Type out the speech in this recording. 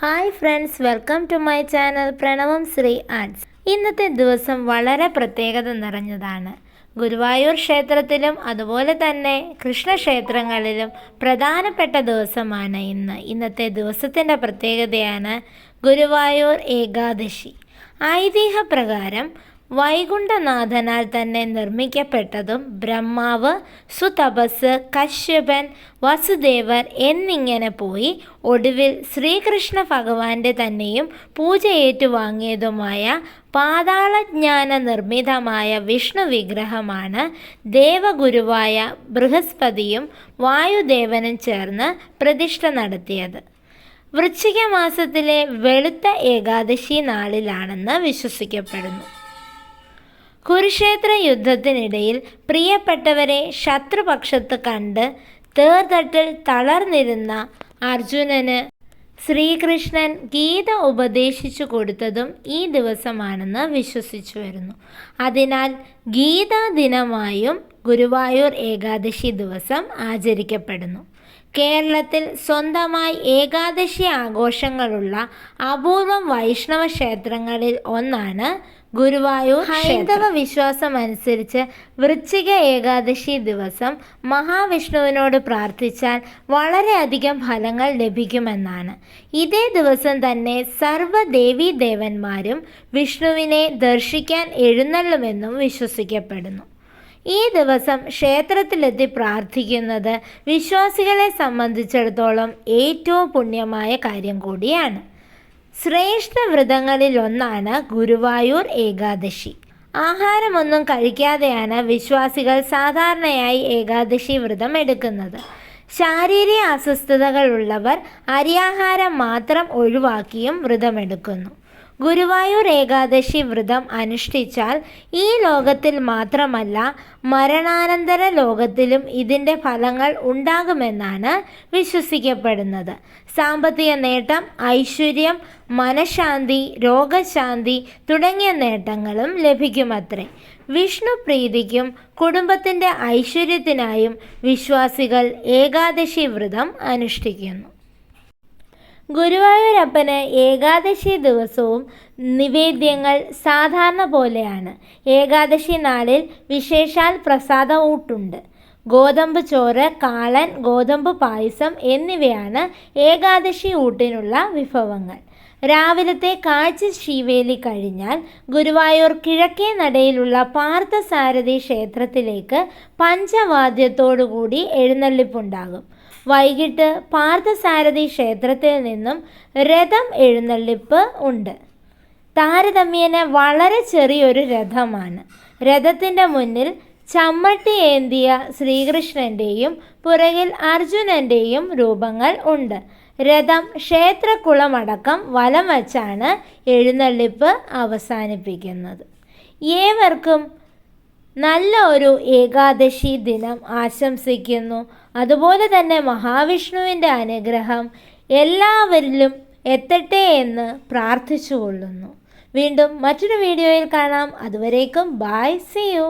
Hi friends welcome to my channel Pranavam Sree arts ഇന്നത്തെ ദിവസം വളരെ പ്രത്യേകത നിറഞ്ഞതാണ്. ഗുരുവായൂർ ക്ഷേത്രത്തിലും അതുപോലെ തന്നെ കൃഷ്ണക്ഷേത്രങ്ങളിലും പ്രധാനപ്പെട്ട ദിവസമാണ് ഇന്ന്. ഇന്നത്തെ ദിവസത്തിന്റെ പ്രത്യേകതയാണ് ഗുരുവായൂർ ഏകാദശി. ഐതിഹ്യപ്രകാരം വൈകുണ്ഠനാഥനാൽ തന്നെ നിർമ്മിക്കപ്പെട്ടതും ബ്രഹ്മാവ് സുതപസ് കശ്യപൻ വസുദേവർ എന്നിങ്ങനെ പോയി ഒടുവിൽ ശ്രീകൃഷ്ണ ഭഗവാന്റെ തന്നെയും പൂജ ഏറ്റുവാങ്ങിയതുമായ പാതാളജ്ഞാന നിർമ്മിതമായ വിഷ്ണു വിഗ്രഹമാണ് ദേവഗുരുവായ ബൃഹസ്പതിയും വായുദേവനും ചേർന്ന് പ്രതിഷ്ഠ നടത്തിയത്. വൃശ്ചിക മാസത്തിലെ വെളുത്ത ഏകാദശി നാളിലാണെന്ന് വിശ്വസിക്കപ്പെടുന്നു. കുരുക്ഷേത്ര യുദ്ധത്തിനിടയിൽ പ്രിയപ്പെട്ടവരെ ശത്രുപക്ഷത്ത് കണ്ട് തേർതട്ടിൽ തളർന്നിരുന്ന അർജുനന് ശ്രീകൃഷ്ണൻ ഗീത ഉപദേശിച്ചു കൊടുത്തതും ഈ ദിവസമാണെന്ന് വിശ്വസിച്ചു വരുന്നു. അതിനാൽ ഗീതാ ദിനമായും ഗുരുവായൂർ ഏകാദശി ദിവസം ആചരിക്കപ്പെടുന്നു. കേരളത്തിൽ സ്വന്തമായി ഏകാദശി ആഘോഷങ്ങളുള്ള അപൂർവം വൈഷ്ണവ ക്ഷേത്രങ്ങളിൽ ഒന്നാണ് ഗുരുവായൂർ ഹൈന്ദവ വിശ്വാസം അനുസരിച്ച് വൃശ്ചിക ഏകാദശി ദിവസം മഹാവിഷ്ണുവിനോട് പ്രാർത്ഥിച്ചാൽ വളരെയധികം ഫലങ്ങൾ ലഭിക്കുമെന്നാണ്. ഇതേ ദിവസം തന്നെ സർവദേവീ ദേവന്മാരും വിഷ്ണുവിനെ ദർശിക്കാൻ എഴുന്നള്ളുമെന്നും വിശ്വസിക്കപ്പെടുന്നു. ഈ ദിവസം ക്ഷേത്രത്തിലെത്തി പ്രാർത്ഥിക്കുന്നത് വിശ്വാസികളെ സംബന്ധിച്ചിടത്തോളം ഏറ്റവും പുണ്യമായ കാര്യം കൂടിയാണ്. ശ്രേഷ്ഠ വ്രതങ്ങളിൽ ഒന്നാണ് ഗുരുവായൂർ ഏകാദശി. ആഹാരമൊന്നും കഴിക്കാതെയാണ് വിശ്വാസികൾ സാധാരണയായി ഏകാദശി വ്രതം എടുക്കുന്നത്. ശാരീരിക അസ്വസ്ഥതകളുള്ളവർ അരിയാഹാരം മാത്രം ഒഴിവാക്കിയും വ്രതമെടുക്കുന്നു. ഗുരുവായൂർ ഏകാദശി വ്രതം അനുഷ്ഠിച്ചാൽ ഈ ലോകത്തിൽ മാത്രമല്ല മരണാനന്തര ലോകത്തിലും ഇതിന്റെ ഫലങ്ങൾ ഉണ്ടാകുമെന്നാണ് വിശ്വസിക്കപ്പെടുന്നത്. സാമ്പത്തിക നേട്ടം ഐശ്വര്യം മനഃശാന്തി രോഗശാന്തി തുടങ്ങിയ നേട്ടങ്ങളും ലഭിക്കുമത്രേ. വിഷ്ണു പ്രീതിക്കും കുടുംബത്തിന്റെ ഐശ്വര്യത്തിനായും വിശ്വാസികൾ ഏകാദശി വ്രതം അനുഷ്ഠിക്കുന്നു. ഗുരുവായൂരപ്പന് ഏകാദശി ദിവസവും നിവേദ്യങ്ങൾ സാധാരണ പോലെയാണ്. ഏകാദശി നാളിൽ വിശേഷാൽ പ്രസാദ ഊട്ടുണ്ട് ഗോതമ്പ് ചോറ് കാളൻ ഗോതമ്പ് പായസം എന്നിവയാണ് ഏകാദശി ഊട്ടിനുള്ള വിഭവങ്ങൾ. രാവിലത്തെ കാഴ്ച ശീവേലി കഴിഞ്ഞാൽ ഗുരുവായൂർ കിഴക്കേ നടയിലുള്ള പാർത്ഥസാരഥി ക്ഷേത്രത്തിലേക്ക് പഞ്ചവാദ്യത്തോടുകൂടി എഴുന്നള്ളിപ്പുണ്ടാകും. വൈകിട്ട് പാർത്ഥസാരഥി ക്ഷേത്രത്തിൽ നിന്നും രഥം എഴുന്നള്ളിപ്പ് ഉണ്ട്. താരതമ്യേന വളരെ ചെറിയൊരു രഥമാണ്. രഥത്തിന്റെ മുന്നിൽ ചമ്മട്ടി ഏന്തിയ ശ്രീകൃഷ്ണന്റെയും പുറകിൽ അർജുനന്റെയും രൂപങ്ങൾ ഉണ്ട്. രഥം ക്ഷേത്രക്കുളമടക്കം വലം വച്ചാണ് എഴുന്നള്ളിപ്പ് അവസാനിപ്പിക്കുന്നത്. ഏവർക്കും നല്ല ഒരു ഏകാദശി ദിനം ആശംസിക്കുന്നു. അതുപോലെ തന്നെ മഹാവിഷ്ണുവിന്റെ അനുഗ്രഹം എല്ലാവരിലും എത്തട്ടെ എന്ന് പ്രാർത്ഥിച്ചുകൊള്ളുന്നു. വീണ്ടും മറ്റൊരു വീഡിയോയിൽ കാണാം. അതുവരേക്കും ബായ് സി യു.